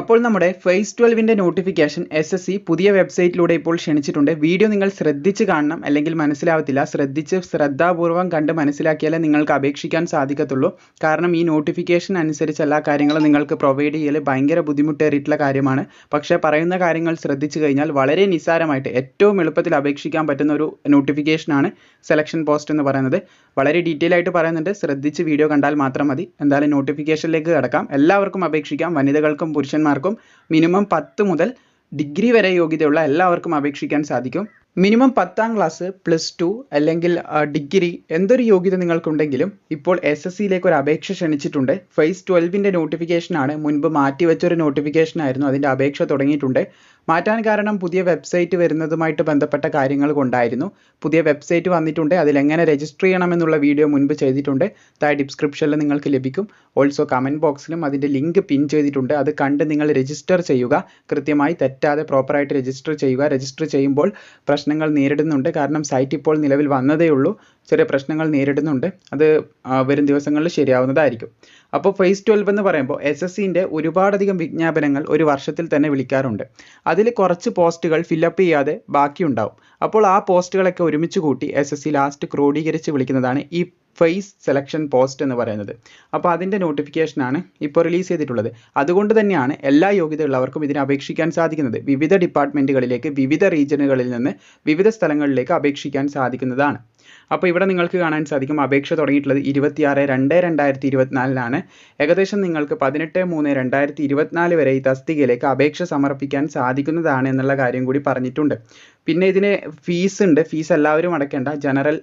അപ്പോൾ നമ്മുടെ ഫേസ് ട്വൽവിന്റെ നോട്ടിഫിക്കേഷൻ എസ് എസ് സി പുതിയ വെബ്സൈറ്റിലൂടെ ഇപ്പോൾ ക്ഷണിച്ചിട്ടുണ്ട്. വീഡിയോ നിങ്ങൾ ശ്രദ്ധിച്ച് കാണണം. അല്ലെങ്കിൽ മനസ്സിലാവത്തില്ല. ശ്രദ്ധിച്ച് ശ്രദ്ധാപൂർവം കണ്ട് മനസ്സിലാക്കിയാലേ നിങ്ങൾക്ക് അപേക്ഷിക്കാൻ സാധിക്കത്തുള്ളൂ. കാരണം ഈ നോട്ടിഫിക്കേഷൻ അനുസരിച്ച് എല്ലാ കാര്യങ്ങളും നിങ്ങൾക്ക് പ്രൊവൈഡ് ചെയ്യൽ ഭയങ്കര ബുദ്ധിമുട്ടേറിയിട്ടുള്ള കാര്യമാണ്. പക്ഷേ പറയുന്ന കാര്യങ്ങൾ ശ്രദ്ധിച്ചു കഴിഞ്ഞാൽ വളരെ നിസ്സാരമായിട്ട് ഏറ്റവും എളുപ്പത്തിൽ അപേക്ഷിക്കാൻ പറ്റുന്ന ഒരു നോട്ടിഫിക്കേഷനാണ് സെലക്ഷൻ പോസ്റ്റ് എന്ന് പറയുന്നത്. വളരെ ഡീറ്റെയിൽ ആയിട്ട് പറയുന്നുണ്ട്. ശ്രദ്ധിച്ച് വീഡിയോ കണ്ടാൽ മാത്രം മതി. എന്തായാലും നോട്ടിഫിക്കേഷനിലേക്ക് കടക്കാം. എല്ലാവർക്കും അപേക്ഷിക്കാം. വനിതകൾക്കും പുരുഷന്മാർക്കും മിനിമം പത്ത് മുതൽ ഡിഗ്രി വരെ യോഗ്യതയുള്ള എല്ലാവർക്കും അപേക്ഷിക്കാൻ സാധിക്കും. മിനിമം പത്താം ക്ലാസ് പ്ലസ് ടു അല്ലെങ്കിൽ ഡിഗ്രി എന്തൊരു യോഗ്യത നിങ്ങൾക്കുണ്ടെങ്കിലും ഇപ്പോൾ എസ് എസ് സിയിലേക്ക് ഒരു അപേക്ഷ ക്ഷണിച്ചിട്ടുണ്ട്. ഫേസ് ട്വൽവിന്റെ നോട്ടിഫിക്കേഷനാണ് മുൻപ് മാറ്റിവെച്ചൊരു നോട്ടിഫിക്കേഷൻ ആയിരുന്നു. അതിന്റെ അപേക്ഷ തുടങ്ങിയിട്ടുണ്ട്. മാറ്റാൻ കാരണം പുതിയ വെബ്സൈറ്റ് വരുന്നതുമായിട്ട് ബന്ധപ്പെട്ട കാര്യങ്ങൾ കൊണ്ടായിരുന്നു പുതിയ വെബ്സൈറ്റ് വന്നിട്ടുണ്ട്. അതിലെങ്ങനെ രജിസ്റ്റർ ചെയ്യണമെന്നുള്ള വീഡിയോ മുൻപ് ചെയ്തിട്ടുണ്ട്. താഴെ ഡിസ്ക്രിപ്ഷനിൽ നിങ്ങൾക്ക് ലഭിക്കും. ഓൾസോ കമന്റ് ബോക്സിലും അതിന്റെ ലിങ്ക് പിൻ ചെയ്തിട്ടുണ്ട്. അത് കണ്ട് നിങ്ങൾ രജിസ്റ്റർ ചെയ്യുക. കൃത്യമായി തെറ്റാതെ പ്രോപ്പറായിട്ട് രജിസ്റ്റർ ചെയ്യുക. രജിസ്റ്റർ ചെയ്യുമ്പോൾ പ്രശ്നങ്ങൾ നേരിടുന്നുണ്ട്. കാരണം സൈറ്റ് ഇപ്പോൾ നിലവിൽ വന്നതേ ഉള്ളൂ. ചെറിയ പ്രശ്നങ്ങൾ നേരിടുന്നുണ്ട്. അത് വരും ദിവസങ്ങളിൽ ശരിയാവുന്നതായിരിക്കും. അപ്പോൾ ഫേസ് ട്വൽവ് എന്ന് പറയുമ്പോൾ എസ് എസ് സിന്റെ ഒരുപാടധികം വിജ്ഞാപനങ്ങൾ ഒരു വർഷത്തിൽ തന്നെ വിളിക്കാറുണ്ട്. അതിൽ കുറച്ച് പോസ്റ്റുകൾ ഫില്ലപ്പ് ചെയ്യാതെ ബാക്കിയുണ്ടാവും. അപ്പോൾ ആ പോസ്റ്റുകളൊക്കെ ഒരുമിച്ച് കൂട്ടി എസ് എസ് സി ലാസ്റ്റ് ക്രോഡീകരിച്ച് വിളിക്കുന്നതാണ് ഈ ഫേസ് സെലക്ഷൻ പോസ്റ്റ് എന്ന് പറയുന്നത്. അപ്പോൾ അതിന്റെ നോട്ടിഫിക്കേഷനാണ് ഇപ്പോൾ റിലീസ് ചെയ്തിട്ടുള്ളത്. അതുകൊണ്ട് തന്നെയാണ് എല്ലാ യോഗ്യതയുള്ളവർക്കും ഇതിനെ അപേക്ഷിക്കാൻ സാധിക്കുന്നത്. വിവിധ ഡിപ്പാർട്ട്മെന്റുകളിലേക്ക് വിവിധ റീജിയനുകളിൽ നിന്ന് വിവിധ സ്ഥലങ്ങളിലേക്ക് അപേക്ഷിക്കാൻ സാധിക്കുന്നതാണ്. അപ്പോൾ ഇവിടെ നിങ്ങൾക്ക് കാണാൻ സാധിക്കും അപേക്ഷ തുടങ്ങിയിട്ടുള്ളത് ഇരുപത്തിയാറ് രണ്ട് രണ്ടായിരത്തി ഇരുപത്തിനാലിലാണ് ഏകദേശം നിങ്ങൾക്ക് പതിനെട്ട് മൂന്ന് രണ്ടായിരത്തി ഇരുപത്തിനാല് വരെ ഈ തസ്തികയിലേക്ക് അപേക്ഷ സമർപ്പിക്കാൻ സാധിക്കുന്നതാണ് എന്നുള്ള കാര്യം കൂടി പറഞ്ഞിട്ടുണ്ട്. പിന്നെ ഇതിന് ഫീസ് ഉണ്ട്. ഫീസ് എല്ലാവരും അടയ്ക്കേണ്ട general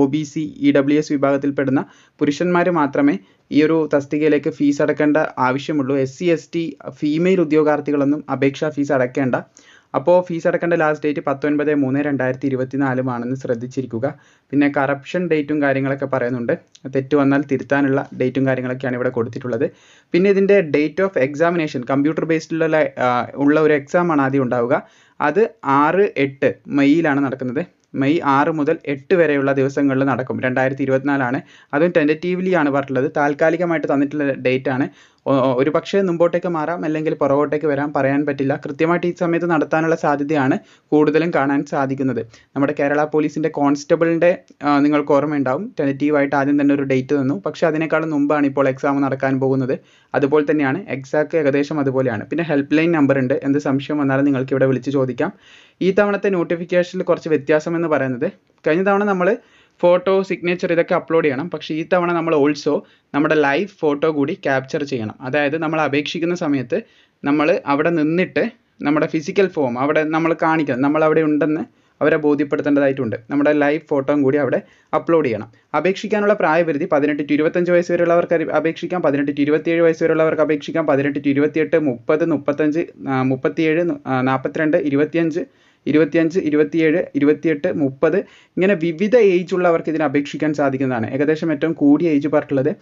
O B C E W S വിഭാഗത്തിൽപ്പെടുന്ന പുരുഷന്മാർ മാത്രമേ ഈ ഒരു തസ്തികയിലേക്ക് ഫീസ് അടക്കേണ്ട ആവശ്യമുള്ളൂ. S C S T female ഉദ്യോഗാർത്ഥികളൊന്നും അപേക്ഷാ ഫീസ് അടയ്ക്കേണ്ട അപ്പോൾ ഫീസ് അടക്കേണ്ട ലാസ്റ്റ് ഡേറ്റ് പത്തൊൻപത് മൂന്ന് രണ്ടായിരത്തി ഇരുപത്തിനാലുമാണെന്ന് ശ്രദ്ധിച്ചിരിക്കുക. പിന്നെ കറപ്ഷൻ ഡേറ്റും കാര്യങ്ങളൊക്കെ പറയുന്നുണ്ട്. തെറ്റ് വന്നാൽ തിരുത്താനുള്ള ഡേറ്റും കാര്യങ്ങളൊക്കെയാണ് ഇവിടെ കൊടുത്തിട്ടുള്ളത്. പിന്നെ ഇതിന്റെ ഡേറ്റ് ഓഫ് എക്സാമിനേഷൻ കമ്പ്യൂട്ടർ ബേസ്ഡിലുള്ള ഉള്ള ഒരു എക്സാമാണ് ആദ്യം ഉണ്ടാവുക. അത് ആറ് എട്ട് മെയ്യിലാണ് നടക്കുന്നത്. മെയ് ആറ് മുതൽ എട്ട് വരെയുള്ള ദിവസങ്ങളിൽ നടക്കും. രണ്ടായിരത്തി ഇരുപത്തിനാലാണ് അതും ടെന്റേറ്റീവ്ലി ആണ് പറഞ്ഞിട്ടുള്ളത്. താൽക്കാലികമായിട്ട് തന്നിട്ടുള്ള ഡേറ്റ് ആണ്. ഒരു പക്ഷേ മുമ്പോട്ടേക്ക് മാറാം അല്ലെങ്കിൽ പുറകോട്ടേക്ക് വരാം പറയാൻ പറ്റില്ല. കൃത്യമായിട്ട് ഈ സമയത്ത് നടത്താനുള്ള സാധ്യതയാണ് കൂടുതലും കാണാൻ സാധിക്കുന്നത്. നമ്മുടെ കേരള പോലീസിന്റെ കോൺസ്റ്റബിളിന്റെ നിങ്ങൾക്ക് ഓർമ്മയുണ്ടാവും. ടെനറ്റീവായിട്ട് ആദ്യം തന്നെ ഒരു ഡേറ്റ് തന്നു. പക്ഷേ അതിനേക്കാളും മുമ്പാണ് ഇപ്പോൾ എക്സാം നടക്കാൻ പോകുന്നത്. അതുപോലെ തന്നെയാണ് എക്സാക്ട് ഏകദേശം അതുപോലെയാണ്. പിന്നെ ഹെൽപ്പ് ലൈൻ നമ്പർ ഉണ്ട്. എന്ത് സംശയം വന്നാലും നിങ്ങൾക്ക് ഇവിടെ വിളിച്ച് ചോദിക്കാം. ഈ തവണത്തെ നോട്ടിഫിക്കേഷനിൽ കുറച്ച് വ്യത്യാസം എന്ന് പറയുന്നത് കഴിഞ്ഞ തവണ നമ്മൾ ഫോട്ടോ സിഗ്നേച്ചർ ഇതൊക്കെ അപ്ലോഡ് ചെയ്യണം. പക്ഷേ ഈ തവണ നമ്മൾ ഓൾസോ നമ്മുടെ ലൈവ് ഫോട്ടോ കൂടി ക്യാപ്ചർ ചെയ്യണം. അതായത് നമ്മൾ അപേക്ഷിക്കുന്ന സമയത്ത് നമ്മൾ അവിടെ നിന്നിട്ട് നമ്മുടെ ഫിസിക്കൽ ഫോം അവിടെ നമ്മൾ കാണിക്കണം. നമ്മൾ അവിടെ ഉണ്ടെന്ന് അവരെ ബോധ്യപ്പെടുത്തേണ്ടതായിട്ടുണ്ട്. നമ്മുടെ ലൈവ് ഫോട്ടോയും കൂടി അവിടെ അപ്ലോഡ് ചെയ്യണം. അപേക്ഷിക്കാനുള്ള പ്രായപരിധി പതിനെട്ട് ടു ഇരുപത്തഞ്ച് വയസ്സ് വരെയുള്ളവർക്ക് അപേക്ഷിക്കാം. പതിനെട്ട് ടു ഇരുപത്തിയേഴ് വയസ്സ് വരെയുള്ളവർക്ക് അപേക്ഷിക്കാം. പതിനെട്ട് ടു ഇരുപത്തിയെട്ട് മുപ്പത് മുപ്പത്തഞ്ച് മുപ്പത്തിയേഴ് നാൽപ്പത്തിരണ്ട് ഇരുപത്തിയഞ്ച് ഇരുപത്തിയഞ്ച് ഇരുപത്തിയേഴ് ഇരുപത്തിയെട്ട് മുപ്പത് ഇങ്ങനെ വിവിധ ഏജ് ഉള്ളവർക്ക് ഇതിന് അപേക്ഷിക്കാൻ സാധിക്കുന്നതാണ്. ഏകദേശം ഏറ്റവും കൂടിയ ഏജ് പറഞ്ഞിട്ടുള്ളത്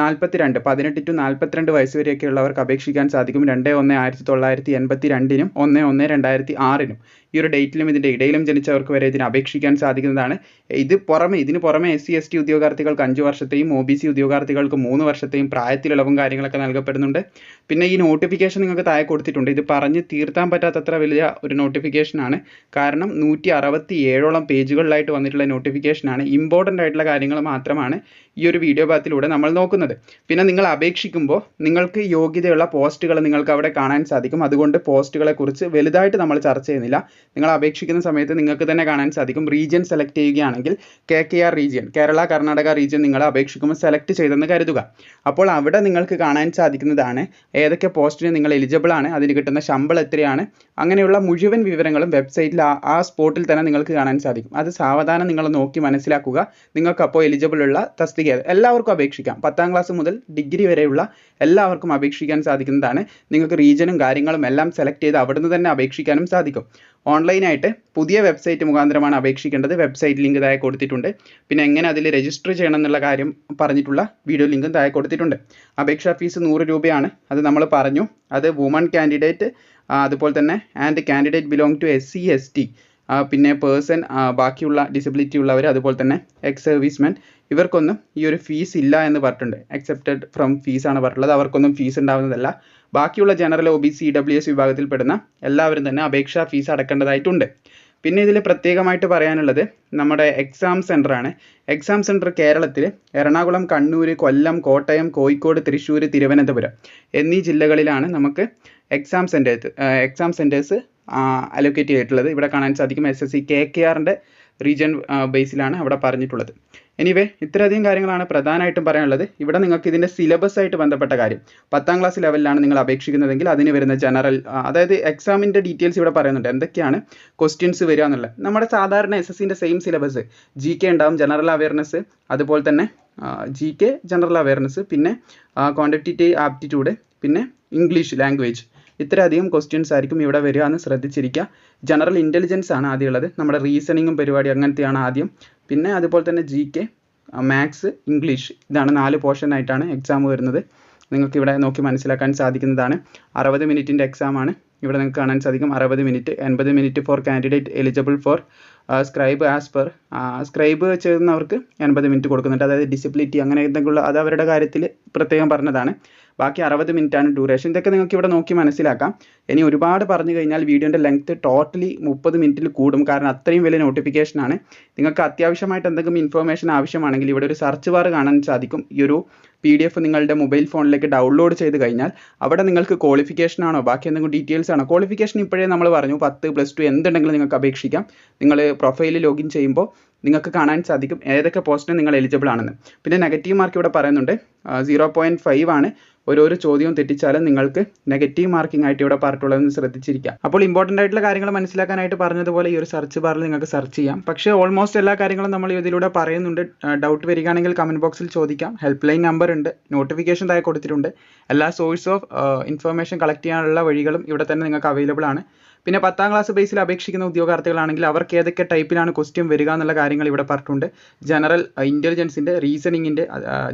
നാൽപ്പത്തിരണ്ട് പതിനെട്ട് ടു നാൽപ്പത്തിരണ്ട് വയസ്സ് വരെയൊക്കെ ഉള്ളവർക്ക് അപേക്ഷിക്കാൻ സാധിക്കും. രണ്ട് ഒന്ന് ആയിരത്തി തൊള്ളായിരത്തി എൺപത്തി രണ്ടിനും ഒന്ന് ഒന്ന് രണ്ടായിരത്തി ആറിനും ഈ ഒരു ഡേറ്റിലും ഇതിന്റെ ഇടയിലും ജനിച്ചവർക്ക് വരെ ഇതിന് അപേക്ഷിക്കാൻ സാധിക്കുന്നതാണ്. ഇത് പുറമെ ഇതിന് പുറമെ എസ് സി എസ് ടി ഉദ്യോഗാർത്ഥികൾക്ക് അഞ്ച് വർഷത്തെയും ഒ ബി സി ഉദ്യോഗാർത്ഥികൾക്ക് മൂന്ന് വർഷത്തെയും പ്രായത്തിലിളവും കാര്യങ്ങളൊക്കെ നൽകപ്പെടുന്നുണ്ട്. പിന്നെ ഈ നോട്ടിഫിക്കേഷൻ നിങ്ങൾക്ക് താഴെ കൊടുത്തിട്ടുണ്ട്. ഇത് പറഞ്ഞ് തീർത്താൻ പറ്റാത്തത്ര വലിയ ഒരു നോട്ടിഫിക്കേഷനാണ് കാരണം നൂറ്റി അറുപത്തി ഏഴോളം പേജുകളിലായിട്ട് വന്നിട്ടുള്ള നോട്ടിഫിക്കേഷനാണ് ഇമ്പോർട്ടന്റ് ആയിട്ടുള്ള കാര്യങ്ങൾ മാത്രമാണ് ഈ ഒരു വീഡിയോ ഭാഗത്തിലൂടെ നമ്മൾ നോക്കുന്നത്. പിന്നെ നിങ്ങൾ അപേക്ഷിക്കുമ്പോൾ നിങ്ങൾക്ക് യോഗ്യതയുള്ള പോസ്റ്റുകൾ നിങ്ങൾക്ക് അവിടെ കാണാൻ സാധിക്കും. അതുകൊണ്ട് പോസ്റ്റുകളെക്കുറിച്ച് വലുതായിട്ട് നമ്മൾ ചർച്ച ചെയ്യുന്നില്ല. നിങ്ങൾ അപേക്ഷിക്കുന്ന സമയത്ത് നിങ്ങൾക്ക് തന്നെ കാണാൻ സാധിക്കും. റീജിയൻ സെലക്ട് ചെയ്യുകയാണെങ്കിൽ K K R region Kerala Karnataka region നിങ്ങൾ അപേക്ഷിക്കുമ്പോൾ സെലക്ട് ചെയ്തെന്ന് കരുതുക. അപ്പോൾ അവിടെ നിങ്ങൾക്ക് കാണാൻ സാധിക്കുന്നതാണ് ഏതൊക്കെ പോസ്റ്റിന് നിങ്ങൾ എലിജിബിൾ ആണ് അതിന് കിട്ടുന്ന ശമ്പളം എത്രയാണ് അങ്ങനെയുള്ള മുഴുവൻ വിവരങ്ങളും വെബ്സൈറ്റിൽ ആ സ്പോട്ടിൽ തന്നെ നിങ്ങൾക്ക് കാണാൻ സാധിക്കും. അത് സാവധാനം നിങ്ങൾ നോക്കി മനസ്സിലാക്കുക. നിങ്ങൾക്ക് അപ്പോൾ എലിജിബിൾ ഉള്ള തസ്തിക എല്ലാവർക്കും അപേക്ഷിക്കാം. പത്താം ക്ലാസ് മുതൽ ഡിഗ്രി വരെയുള്ള എല്ലാവർക്കും അപേക്ഷിക്കാൻ സാധിക്കുന്നതാണ്. നിങ്ങൾക്ക് റീജിയനും കാര്യങ്ങളും എല്ലാം സെലക്ട് ചെയ്ത് അവിടുന്ന് തന്നെ അപേക്ഷിക്കാനും സാധിക്കും. ഓൺലൈനായിട്ട് പുതിയ വെബ്സൈറ്റ് മുഖാന്തരമാണ് അപേക്ഷിക്കേണ്ടത്. വെബ്സൈറ്റ് ലിങ്ക് താഴെ കൊടുത്തിട്ടുണ്ട്. പിന്നെ എങ്ങനെ അതിൽ രജിസ്റ്റർ ചെയ്യണം എന്നുള്ള കാര്യം പറഞ്ഞിട്ടുള്ള വീഡിയോ ലിങ്കും താഴെ കൊടുത്തിട്ടുണ്ട്. അപേക്ഷാ ഫീസ് നൂറ് രൂപയാണ്. അത് നമ്മൾ പറഞ്ഞു. അത് വുമൺ കാൻഡിഡേറ്റ് അതുപോലെ തന്നെ and candidate belong to S C S T പിന്നെ പേഴ്സൺ ബാക്കിയുള്ള ഡിസബിലിറ്റി ഉള്ളവർ അതുപോലെ തന്നെ എക്സ് സർവീസ്മെൻ ഇവർക്കൊന്നും ഈ ഒരു ഫീസ് ഇല്ല എന്ന് പറഞ്ഞിട്ടുണ്ട്. അക്സെപ്റ്റഡ് ഫ്രം ഫീസ് ആണ് പറഞ്ഞിട്ടുള്ളത്. അവർക്കൊന്നും ഫീസ് ഉണ്ടാവുന്നതല്ല. ബാക്കിയുള്ള general O B C W S വിഭാഗത്തിൽപ്പെടുന്ന എല്ലാവരും തന്നെ അപേക്ഷാ ഫീസ് അടക്കേണ്ടതായിട്ടുണ്ട്. പിന്നെ ഇതിൽ പ്രത്യേകമായിട്ട് പറയാനുള്ളത് നമ്മുടെ എക്സാം സെന്ററാണ് എക്സാം സെന്റർ കേരളത്തിൽ എറണാകുളം കണ്ണൂർ കൊല്ലം കോട്ടയം കോഴിക്കോട് തൃശ്ശൂർ തിരുവനന്തപുരം എന്നീ ജില്ലകളിലാണ് നമുക്ക് exam centres exam centres allocate ചെയ്തിട്ടുള്ളത്. ഇവിടെ കാണാൻ സാധിക്കും S S C K K ആറിന്റെ റീജിയൻ ബേസിലാണ് അവിടെ പറഞ്ഞിട്ടുള്ളത്. എനിവേ ഇത്രയധികം കാര്യങ്ങളാണ് പ്രധാനമായിട്ടും പറയാനുള്ളത്. ഇവിടെ നിങ്ങൾക്ക് ഇതിന്റെ സിലബസ് ആയിട്ട് ബന്ധപ്പെട്ട കാര്യം. പത്താം ക്ലാസ് ലെവലിലാണ് നിങ്ങൾ അപേക്ഷിക്കുന്നതെങ്കിൽ അതിന് വരുന്ന ജനറൽ അതായത് എക്സാമിന്റെ ഡീറ്റെയിൽസ് ഇവിടെ പറയുന്നുണ്ട്. എന്തൊക്കെയാണ് ക്വസ്റ്റ്യൻസ് വരിക എന്നുള്ളത്. നമ്മുടെ സാധാരണ എസ് എസിന്റെ സെയിം സിലബസ് ജി കെ ഉണ്ടാവും ജനറൽ അവയർനെസ് അതുപോലെ തന്നെ ജി കെ ജനറൽ അവയർനെസ് പിന്നെ ക്വാണ്ടിറ്റേറ്റീവ് ആപ്റ്റിറ്റ്യൂഡ് പിന്നെ ഇംഗ്ലീഷ് ലാംഗ്വേജ് ഇത്രയധികം ക്വസ്റ്റ്യൻസ് ആയിരിക്കും ഇവിടെ വരിക എന്ന് ശ്രദ്ധിച്ചിരിക്കുക. ജനറൽ ഇന്റലിജൻസ് ആണ് ആദ്യമുള്ളത് നമ്മുടെ റീസണിങ്ങും പരിപാടി അങ്ങനത്തെയാണ് ആദ്യം. പിന്നെ അതുപോലെ തന്നെ ജി കെ മാത്സ് ഇംഗ്ലീഷ് ഇതാണ് നാല് പോർഷനായിട്ടാണ് എക്സാം വരുന്നത്. നിങ്ങൾക്ക് ഇവിടെ നോക്കി മനസ്സിലാക്കാൻ സാധിക്കുന്നതാണ്. അറുപത് മിനിറ്റിന്റെ ആണ്. ഇവിടെ നിങ്ങൾക്ക് കാണാൻ സാധിക്കും അറുപത് മിനിറ്റ് എൺപത് minute for candidate eligible for scribe as per scribe ചെയ്യുന്നവർക്ക് എൺപത് മിനിറ്റ് കൊടുക്കുന്നുണ്ട്. അതായത് ഡിസബിലിറ്റി അങ്ങനെ എന്തെങ്കിലും അത് അവരുടെ കാര്യത്തിൽ പ്രത്യേകം പറഞ്ഞതാണ്. ബാക്കി അറുപത് ആണ് ഡ്യൂറേഷൻ ഇതൊക്കെ നിങ്ങൾക്ക് ഇവിടെ നോക്കി മനസ്സിലാക്കാം. ഇനി ഒരുപാട് പറഞ്ഞു കഴിഞ്ഞാൽ വീഡിയോന്റെ ലെങ്ത് ടോട്ടലി മുപ്പത് മിനിറ്റിൽ കൂടും. കാരണം അത്രയും വലിയ നോട്ടിഫിക്കേഷനാണ് നിങ്ങൾക്ക് അത്യാവശ്യമായിട്ട് എന്തെങ്കിലും ഇൻഫർമേഷൻ ആവശ്യമാണെങ്കിൽ ഇവിടെ ഒരു സെർച്ച് ബാർ കാണാൻ സാധിക്കും. ഈ ഒരു പി ഡി എഫ് നിങ്ങളുടെ മൊബൈൽ ഫോണിലേക്ക് ഡൗൺലോഡ് ചെയ്ത് കഴിഞ്ഞാൽ അവിടെ നിങ്ങൾക്ക് ക്വാളിഫിക്കേഷൻ ആണോ ബാക്കി എന്തെങ്കിലും ഡീറ്റെയിൽസ് ആണോ? ക്വാളിഫിക്കേഷൻ ഇപ്പോഴേ നമ്മൾ പറഞ്ഞു പത്ത് പ്ലസ് ടു എന്തുണ്ടെങ്കിലും നിങ്ങൾക്ക് അപേക്ഷിക്കാം. നിങ്ങൾ പ്രൊഫൈൽ ലോഗിൻ ചെയ്യുമ്പോൾ നിങ്ങൾക്ക് കാണാൻ സാധിക്കും ഏതൊക്കെ പോസ്റ്റിന് നിങ്ങൾ എലിജിബിൾ ആണെന്ന്. പിന്നെ നെഗറ്റീവ് മാർക്ക് ഇവിടെ പറയുന്നുണ്ട്. സീറോ പോയിന്റ് ഫൈവ് ആണ്. ഓരോരോ ചോദ്യവും തെറ്റിച്ചാലും നിങ്ങൾക്ക് നെഗറ്റീവ് മാർക്കിംഗ് ആയിട്ട് ഇവിടെ പറഞ്ഞിട്ടുള്ളതെന്ന് ശ്രദ്ധിച്ചിരിക്കുക. അപ്പോൾ ഇമ്പോർട്ടന്റ് ആയിട്ടുള്ള കാര്യങ്ങൾ മനസ്സിലാക്കാനായിട്ട് പറഞ്ഞതുപോലെ ഈ ഒരു സെർച്ച് ബാറിൽ നിങ്ങൾക്ക് സെർച്ച് ചെയ്യാം. പക്ഷേ ഓൾമോസ്റ്റ് എല്ലാ കാര്യങ്ങളും നമ്മൾ ഇതിലൂടെ പറയുന്നുണ്ട്. ഡൗട്ട് വരികയാണെങ്കിൽ കമന്റ് ബോക്സിൽ ചോദിക്കാം. ഹെൽപ്പ് ലൈൻ നമ്പർ ഉണ്ട്. നോട്ടിഫിക്കേഷൻ താഴെ കൊടുത്തിട്ടുണ്ട്. എല്ലാ സോഴ്സ് ഓഫ് ഇൻഫർമേഷൻ കളക്ട് ചെയ്യാനുള്ള വഴികളും ഇവിടെ തന്നെ നിങ്ങൾക്ക് അവൈലബിൾ ആണ്. പിന്നെ പത്താം ക്ലാസ് ബേസിൽ അപേക്ഷിക്കുന്ന ഉദ്യോഗാർത്ഥികളാണെങ്കിൽ അവർക്ക് ഏതൊക്കെ ടൈപ്പിലാണ് ക്വസ്റ്റ്യൻ വരിക എന്നുള്ള കാര്യങ്ങൾ ഇവിടെ പറഞ്ഞിട്ടുണ്ട്. ജനറൽ ഇന്റലിജൻസിന്റെ റീസണിങ്ങിന്റെ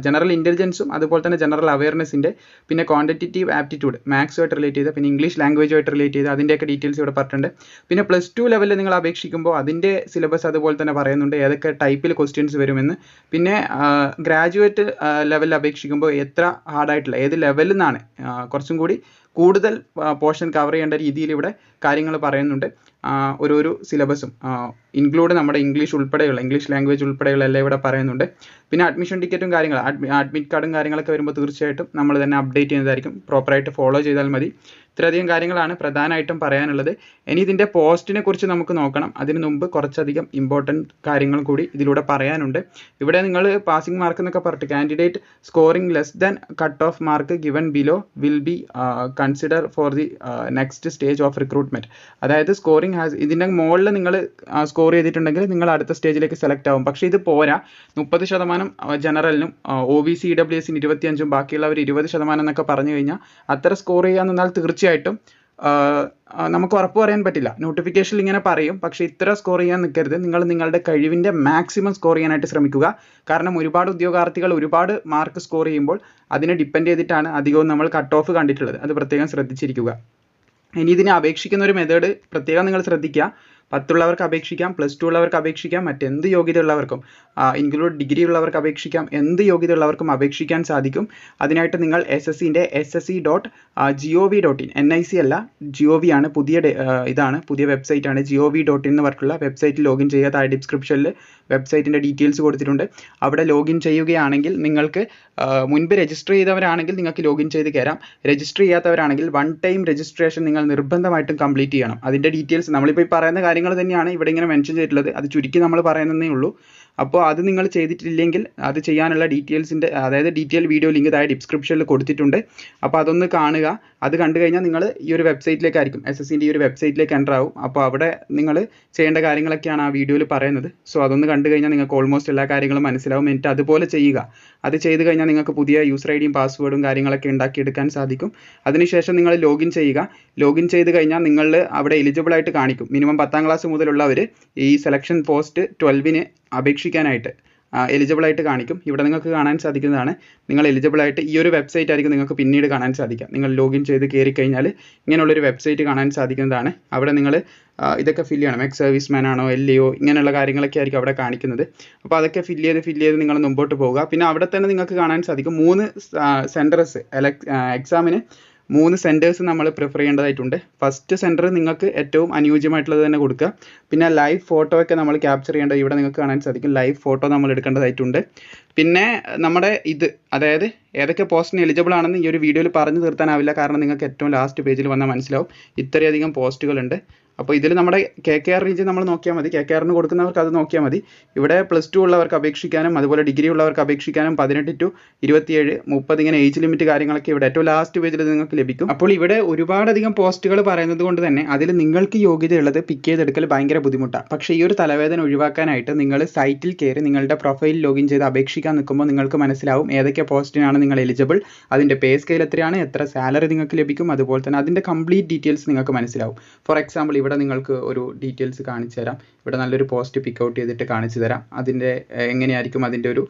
ജനറൽ ഇന്റലിജൻസും അതുപോലെ തന്നെ ജനറൽ അവയർനെസ്സിന്റെ പിന്നെ ക്വാണ്ടിറ്റേറ്റീവ് ആപ്റ്റിറ്റ്യൂഡ് മാത്സുമായിട്ട് റിലേറ്റ് ചെയ്ത് പിന്നെ ഇംഗ്ലീഷ് ലാംഗ്വേജുമായിട്ട് റിലേറ്റ് ചെയ്ത് അതിന്റെയൊക്കെ ഡീറ്റെയിൽസ് ഇവിടെ പറഞ്ഞിട്ടുണ്ട്. പിന്നെ പ്ലസ് ടു ലെവലിൽ നിങ്ങൾ അപേക്ഷിക്കുമ്പോൾ അതിന്റെ സിലബസ് അതുപോലെ തന്നെ പറയുന്നുണ്ട് ഏതൊക്കെ ടൈപ്പിൽ ക്വസ്റ്റ്യൻസ് വരുമെന്ന്. പിന്നെ ഗ്രാജുവേറ്റ് ലെവലിൽ അപേക്ഷിക്കുമ്പോൾ എത്ര ഹാർഡായിട്ടുള്ള ഏത് ലെവലിൽ നിന്നാണ് കുറച്ചും കൂടി കൂടുതൽ പോർഷൻ കവർ ചെയ്യേണ്ട രീതിയിൽ ഇവിടെ കാര്യങ്ങൾ പറയുന്നുണ്ട്. ഓരോരോ സിലബസും ഇൻക്ലൂഡ് നമ്മുടെ ഇംഗ്ലീഷ് ഉൾപ്പെടെയുള്ള ഇംഗ്ലീഷ് ലാംഗ്വേജ് ഉൾപ്പെടെയുള്ള എല്ലാം ഇവിടെ പറയുന്നുണ്ട്. പിന്നെ അഡ്മിഷൻ ടിക്കറ്റും കാര്യങ്ങൾ അഡ്മിറ്റ് കാർഡും കാര്യങ്ങളൊക്കെ വരുമ്പോൾ തീർച്ചയായിട്ടും നമ്മൾ തന്നെ അപ്ഡേറ്റ് ചെയ്യുന്നതായിരിക്കും. പ്രോപ്പറായിട്ട് ഫോളോ ചെയ്താൽ മതി. ഇത്രയധികം കാര്യങ്ങളാണ് പ്രധാനമായിട്ടും പറയാനുള്ളത്. ഇനി ഇതിന്റെ പോസ്റ്റിനെ കുറിച്ച് നമുക്ക് നോക്കണം. അതിന് മുമ്പ് കുറച്ചധികം ഇമ്പോർട്ടന്റ് കാര്യങ്ങൾ കൂടി ഇതിലൂടെ പറയാനുണ്ട്. ഇവിടെ നിങ്ങൾ പാസിംഗ് മാർക്ക് എന്നൊക്കെ പറഞ്ഞിട്ട് candidate scoring less than cut off mark given below will be consider for the next stage of recruitment അതായത് സ്കോറിംഗ് ഹാസ് ഇതിന്റെ മുകളിൽ നിങ്ങൾ സ്കോർ ചെയ്തിട്ടുണ്ടെങ്കിൽ നിങ്ങൾ അടുത്ത സ്റ്റേജിലേക്ക് സെലക്ട് ആവും. പക്ഷേ ഇത് പോരാ. മുപ്പത് ശതമാനം ജനറലിനും ഒ ബി സി ഡബ്ല്യു എസിന് ഇരുപത്തിയഞ്ചും ബാക്കിയുള്ളവർ ഇരുപത് ശതമാനം എന്നൊക്കെ പറഞ്ഞു കഴിഞ്ഞാൽ അത്ര സ്കോർ ചെയ്യുക എന്നാൽ തീർച്ചയായിട്ടും നമുക്ക് ഉറപ്പ് പറയാൻ പറ്റില്ല. നോട്ടിഫിക്കേഷനിൽ ഇങ്ങനെ പറയും പക്ഷേ ഇത്ര സ്കോർ ചെയ്യാൻ നിൽക്കരുത്. നിങ്ങൾ നിങ്ങളുടെ കഴിവിന്റെ മാക്സിമം സ്കോർ ചെയ്യാനായിട്ട് ശ്രമിക്കുക. കാരണം ഒരുപാട് ഉദ്യോഗാർത്ഥികൾ ഒരുപാട് മാർക്ക് സ്കോർ ചെയ്യുമ്പോൾ അതിനെ ഡിപ്പെൻഡ് ചെയ്തിട്ടാണ് അധികവും നമ്മൾ കട്ട് ഓഫ് കണ്ടിട്ടുള്ളത്. അത് പ്രത്യേകം ശ്രദ്ധിച്ചിരിക്കുക. ഇനി ഇതിനെ അപേക്ഷിക്കുന്ന ഒരു മെത്തേഡ് പ്രത്യേകം നിങ്ങൾ ശ്രദ്ധിക്കുക. പത്തുള്ളവർക്ക് അപേക്ഷിക്കാം പ്ലസ് ടു ഉള്ളവർക്ക് അപേക്ഷിക്കാം മറ്റെന്ത് യോഗ്യത ഉള്ളവർക്കും ഇൻക്ലൂഡ് ഡിഗ്രി ഉള്ളവർക്ക് അപേക്ഷിക്കാം എന്ത് യോഗ്യത ഉള്ളവർക്കും അപേക്ഷിക്കാൻ സാധിക്കും. അതിനായിട്ട് നിങ്ങൾ എസ് എസ് സിന്റെ S S C dot G O V dot in N I C അല്ല ജി ഒ വി ആണ് പുതിയ ഇതാണ് പുതിയ വെബ്സൈറ്റ് ആണ് G O V dot in എന്ന് പറഞ്ഞിട്ടുള്ള വെബ്സൈറ്റിൽ ലോഗിൻ ചെയ്യുക താഴെ ഡിസ്ക്രിപ്ഷനിൽ വെബ്സൈറ്റിന്റെ ഡീറ്റെയിൽസ് കൊടുത്തിട്ടുണ്ട്. അവിടെ ലോഗിൻ ചെയ്യുകയാണെങ്കിൽ നിങ്ങൾക്ക് മുൻപ് രജിസ്റ്റർ ചെയ്തവരാണെങ്കിൽ നിങ്ങൾക്ക് ലോഗിൻ ചെയ്ത് കയറാം രജിസ്റ്റർ ചെയ്യാത്തവരാണെങ്കിൽ വൺ ടൈം രജിസ്ട്രേഷൻ നിങ്ങൾ നിർബന്ധമായിട്ടും കംപ്ലീറ്റ് ചെയ്യണം. അതിന്റെ ഡീറ്റെയിൽസ് നമ്മളിപ്പോൾ ഈ പറയുന്ന കാര്യങ്ങൾ തന്നെയാണ് ഇവിടെ ഇങ്ങനെ മെൻഷൻ ചെയ്തിട്ടുള്ളത്. അത് ചുരുക്കി നമ്മൾ പറയുന്നതേ ഉള്ളൂ. അപ്പോൾ അത് നിങ്ങൾ ചെയ്തിട്ടില്ലെങ്കിൽ അത് ചെയ്യാനുള്ള ഡീറ്റെയിൽസിന്റെ അതായത് ഡീറ്റെയിൽ വീഡിയോ ലിങ്ക് താഴെ ഡിസ്ക്രിപ്ഷനിൽ കൊടുത്തിട്ടുണ്ട്. അപ്പോൾ അതൊന്ന് കാണുക. അത് കണ്ടു കഴിഞ്ഞാൽ നിങ്ങൾ ഈ ഒരു വെബ്സൈറ്റിലേക്കായിരിക്കും. എസ് എസ് സിന്റെ ഈ ഒരു വെബ്സൈറ്റിലേക്ക് എന്റർ ആവും. അപ്പോൾ അവിടെ നിങ്ങൾ ചെയ്യേണ്ട കാര്യങ്ങളൊക്കെയാണ് ആ വീഡിയോയിൽ പറയുന്നത്. സോ അതൊന്ന് കണ്ടു കഴിഞ്ഞാൽ നിങ്ങൾക്ക് ഓൾമോസ്റ്റ് എല്ലാ കാര്യങ്ങളും മനസ്സിലാവും. എന്നിട്ട് അതുപോലെ ചെയ്യുക. അത് ചെയ്ത് കഴിഞ്ഞാൽ നിങ്ങൾക്ക് പുതിയ യൂസർ ഐ ഡിയും പാസ്വേഡും കാര്യങ്ങളൊക്കെ ഉണ്ടാക്കിയെടുക്കാൻ സാധിക്കും. അതിനുശേഷം നിങ്ങൾ ലോഗിൻ ചെയ്യുക. ലോഗിൻ ചെയ്ത് കഴിഞ്ഞാൽ നിങ്ങൾ അവിടെ എലിജിബിൾ ആയിട്ട് കാണിക്കും. മിനിമം പത്താം ക്ലാസ് മുതലുള്ളവർ ഈ സെലക്ഷൻ പോസ്റ്റ് ട്വൽവിന് അപേക്ഷിക്കാനായിട്ട് എലിജിബിൾ ആയിട്ട് കാണിക്കും. ഇവിടെ നിങ്ങൾക്ക് കാണാൻ സാധിക്കുന്നതാണ്. നിങ്ങൾ എലിജിബിൾ ആയിട്ട് ഈ ഒരു വെബ്സൈറ്റ് ആയിരിക്കും നിങ്ങൾക്ക് പിന്നീട് കാണാൻ സാധിക്കുക. നിങ്ങൾ ലോഗിൻ ചെയ്ത് കയറി കഴിഞ്ഞാൽ ഇങ്ങനെയുള്ളൊരു വെബ്സൈറ്റ് കാണാൻ സാധിക്കുന്നതാണ്. അവിടെ നിങ്ങൾ ഇതൊക്കെ ഫില്ല് ചെയ്യണം. എക്സ് സർവീസ് മാൻ ആണോ എൽ ഒ ഇങ്ങനെയുള്ള കാര്യങ്ങളൊക്കെ ആയിരിക്കും അവിടെ കാണിക്കുന്നത്. അപ്പോൾ അതൊക്കെ ഫില്ല് ചെയ്ത് ഫില്ല് ചെയ്ത് നിങ്ങൾ മുമ്പോട്ട് പോവുക. പിന്നെ അവിടെ തന്നെ നിങ്ങൾക്ക് കാണാൻ സാധിക്കും മൂന്ന് സെന്റേഴ്സ് എക്സാമിന് മൂന്ന് സെന്റേഴ്സ് നമ്മൾ പ്രിഫർ ചെയ്യേണ്ടതായിട്ടുണ്ട്. ഫസ്റ്റ് സെന്റർ നിങ്ങൾക്ക് ഏറ്റവും അനുയോജ്യമായിട്ടുള്ളത് തന്നെ കൊടുക്കുക. പിന്നെ ലൈവ് ഫോട്ടോ ഒക്കെ നമ്മൾ ക്യാപ്ചർ ചെയ്യേണ്ടത് ഇവിടെ നിങ്ങൾക്ക് കാണാൻ സാധിക്കും. ലൈവ് ഫോട്ടോ നമ്മൾ എടുക്കേണ്ടതായിട്ടുണ്ട്. പിന്നെ നമ്മുടെ ഇത് അതായത് ഏതൊക്കെ പോസ്റ്റിന് എലിജിബിൾ ആണെന്ന് ഈ ഒരു വീഡിയോയിൽ പറഞ്ഞു തീർത്താനാവില്ല. കാരണം നിങ്ങൾക്ക് ഏറ്റവും ലാസ്റ്റ് പേജിൽ വന്നാൽ മനസ്സിലാവും. ഇത്രയധികം പോസ്റ്റുകളുണ്ട് അപ്പോൾ ഇതിൽ നമ്മുടെ കെ കെ ആർ നമ്മൾ നോക്കിയാൽ മതി. കെ കെ ആറിന് കൊടുക്കുന്നവർക്ക് അത് നോക്കിയാൽ മതി. ഇവിടെ പ്ലസ് ടു ഉള്ളവർക്ക് അപേക്ഷിക്കാനും അതുപോലെ ഡിഗ്രി ഉള്ളവർക്ക് അപേക്ഷിക്കാനും പതിനെട്ട് ടു ഇരുപത്തിയേഴ് മുപ്പത് ഇങ്ങനെ ഏജ് ലിമിറ്റ് കാര്യങ്ങളൊക്കെ ഇവിടെ ഏറ്റവും ലാസ്റ്റ് പേജിൽ നിങ്ങൾക്ക് ലഭിക്കും. അപ്പോൾ ഇവിടെ ഒരുപാടധികം പോസ്റ്റുകൾ പറയുന്നത് കൊണ്ട് തന്നെ അതിൽ നിങ്ങൾക്ക് യോഗ്യതയുള്ളത് പിക്ക് ചെയ്തെടുക്കൽ ഭയങ്കര ബുദ്ധിമുട്ടാണ് പക്ഷേ ഈ ഒരു തലവേദന ഒഴിവാക്കാനായിട്ട് നിങ്ങൾ സൈറ്റിൽ കയറി നിങ്ങളുടെ പ്രൊഫൈൽ ലോഗിൻ ചെയ്ത് അപേക്ഷിക്കാൻ നിൽക്കുമ്പോൾ നിങ്ങൾക്ക് മനസ്സിലാവും ഏതൊക്കെ പോസ്റ്റിനാണ് നിങ്ങൾ എലിജിബിൾ അതിന്റെ പേ സ്കെയിൽ എത്രയാണ്? എത്ര സാലറി നിങ്ങൾക്ക് ലഭിക്കും? അതുപോലെ തന്നെ അതിന്റെ കംപ്ലീറ്റ് ഡീറ്റെയിൽസ് നിങ്ങൾക്ക് മനസ്സിലാവും. ഫോർ എക്സാമ്പിൾ ഇവിടെ നിങ്ങൾക്ക് ഒരു ഡീറ്റെയിൽസ് കാണിച്ചു തരാം ഇവിടെ നല്ലൊരു പോസ്റ്റ് പിക്ക് ഔട്ട് ചെയ്തിട്ട് കാണിച്ചു തരാം അതിന്റെ എങ്ങനെയായിരിക്കും അതിന്റെ ഒരു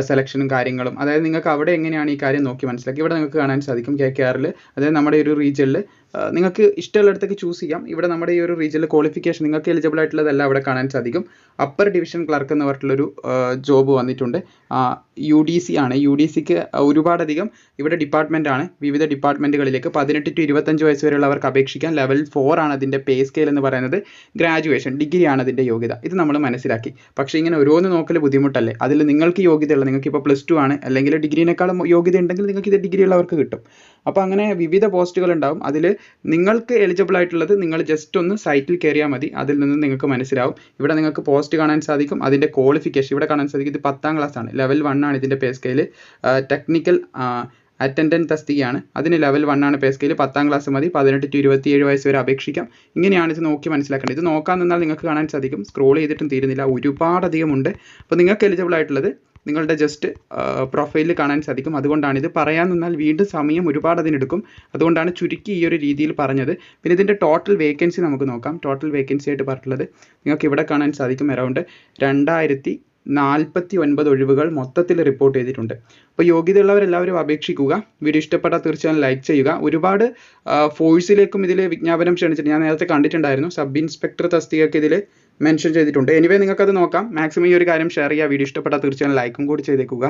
സെലക്ഷനും കാര്യങ്ങളും. അതായത് നിങ്ങൾക്ക് അവിടെ എങ്ങനെയാണ് ഈ കാര്യം നോക്കി മനസ്സിലാക്കി. ഇവിടെ നിങ്ങൾക്ക് കാണാൻ സാധിക്കും കെ കെ ആറിൽ അതായത് നമ്മുടെ ഒരു റീജിയനിൽ നിങ്ങൾക്ക് ഇഷ്ടമുള്ളിടത്തേക്ക് ചൂസ് ചെയ്യാം. ഇവിടെ നമ്മുടെ ഈ ഒരു റീജിയനിൽ ക്വാളിഫിക്കേഷൻ നിങ്ങൾക്ക് എലിജിബിൾ ആയിട്ടുള്ളതെല്ലാം അവിടെ കാണാൻ സാധിക്കും. അപ്പർ ഡിവിഷൻ ക്ലർക്ക് എന്ന് പറഞ്ഞിട്ടുള്ളൊരു ജോബ് വന്നിട്ടുണ്ട്. യു ഡി സി ആണ്. യു ഡി സിക്ക് ഒരുപാടധികം ഇവിടെ ഡിപ്പാർട്ട്മെന്റ് ആണ്. വിവിധ ഡിപ്പാർട്ട്മെന്റുകളിലേക്ക് പതിനെട്ട് ടു ഇരുപത്തഞ്ച് വയസ്സ് വരെയുള്ളവർക്ക് അപേക്ഷിക്കാം. ലെവൽ ഫോർ ആണ് അതിന്റെ പേ സ്കെയിൽ എന്ന് പറയുന്നത്. ഗ്രാജുവേഷൻ ഡിഗ്രി ആണ് അതിന്റെ യോഗ്യത. ഇത് നമ്മൾ മനസ്സിലാക്കി. പക്ഷേ ഇങ്ങനെ ഓരോന്ന് നോക്കൽ ബുദ്ധിമുട്ടല്ലേ? അതിൽ നിങ്ങൾക്ക് യോഗ്യതയുള്ള നിങ്ങൾക്ക് ഇപ്പോൾ പ്ലസ് ടു ആണ്. അല്ലെങ്കിൽ ഡിഗ്രീനേക്കാളും യോഗ്യത ഉണ്ടെങ്കിൽ നിങ്ങൾക്ക് ഇത് ഡിഗ്രി ഉള്ളവർക്ക് കിട്ടും. അപ്പോൾ അങ്ങനെ വിവിധ പോസ്റ്റുകൾ ഉണ്ടാവും. അതിൽ നിങ്ങൾക്ക് എലിജിബിൾ ആയിട്ടുള്ളത് നിങ്ങൾ ജസ്റ്റ് ഒന്ന് സൈറ്റിൽ കയറിയാൽ മതി. അതിൽ നിന്ന് നിങ്ങൾക്ക് മനസ്സിലാവും. ഇവിടെ നിങ്ങൾക്ക് പോസ്റ്റ് കാണാൻ സാധിക്കും. അതിന്റെ ക്വാളിഫിക്കേഷൻ ഇവിടെ കാണാൻ സാധിക്കും. ഇത് പത്താം ക്ലാസ് ആണ്. ലെവൽ വൺ ആണ് ഇതിന്റെ പേ സ്കെയിൽ ടെക്നിക്കൽ അറ്റൻഡന്റ് തസ്തികയാണ് അതിന് ലെവൽ വൺ ആണ് പേ സ്കെയിൽ പത്താം ക്ലാസ് മതി. പതിനെട്ട് ടു ഇരുപത്തിയേഴ് വയസ്സ് വരെ അപേക്ഷിക്കാം. ഇങ്ങനെയാണ് ഇത് നോക്കി മനസ്സിലാക്കേണ്ടത്. ഇത് നോക്കാൻ നിന്നാൽ നിങ്ങൾക്ക് കാണാൻ സാധിക്കും. സ്ക്രോൾ ചെയ്തിട്ടും തീരുന്നില്ല. ഒരുപാടധികം ഉണ്ട്. അപ്പോൾ നിങ്ങൾക്ക് എലിജിബിൾ ആയിട്ടുള്ളത് നിങ്ങളുടെ ജസ്റ്റ് പ്രൊഫൈലിൽ കാണാൻ സാധിക്കും. അതുകൊണ്ടാണ് ഇത് പറയാൻ നിന്നാൽ വീണ്ടും സമയം ഒരുപാട് അതിനെടുക്കും. അതുകൊണ്ടാണ് ചുരുക്കി ഈ ഒരു രീതിയിൽ പറഞ്ഞത്. പിന്നെ ഇതിന്റെ ടോട്ടൽ വേക്കൻസി നമുക്ക് നോക്കാം. ടോട്ടൽ വേക്കൻസി ആയിട്ട് പറഞ്ഞിട്ടുള്ളത് നിങ്ങൾക്ക് ഇവിടെ കാണാൻ സാധിക്കും അറൗണ്ട് രണ്ടായിരത്തി നാൽപ്പത്തി ഒൻപത് ഒഴിവുകൾ മൊത്തത്തിൽ റിപ്പോർട്ട് ചെയ്തിട്ടുണ്ട്. അപ്പോൾ യോഗ്യതയുള്ളവരെല്ലാവരും അപേക്ഷിക്കുക. വീഡിയോ ഇഷ്ടപ്പെട്ടാൽ തീർച്ചയായും ലൈക്ക് ചെയ്യുക. ഒരുപാട് ഫോഴ്സിലേക്കും ഇതിൽ വിജ്ഞാപനം ക്ഷണിച്ചിട്ട് ഞാൻ നേരത്തെ കണ്ടിട്ടുണ്ടായിരുന്നു. സബ് ഇൻസ്പെക്ടർ തസ്തികയ്ക്ക് ഇതിൽ മെൻഷൻ ചെയ്തിട്ടുണ്ട്. എനിവേ നിങ്ങൾക്കത് നോക്കാം. മാക്സിമം ഈ ഒരു കാര്യം ഷെയർ ചെയ്യുക വീഡിയോ ഇഷ്ടപ്പെട്ടാൽ തീർച്ചയായും ലൈക്കും കൂടി ചെയ്തേക്കുക.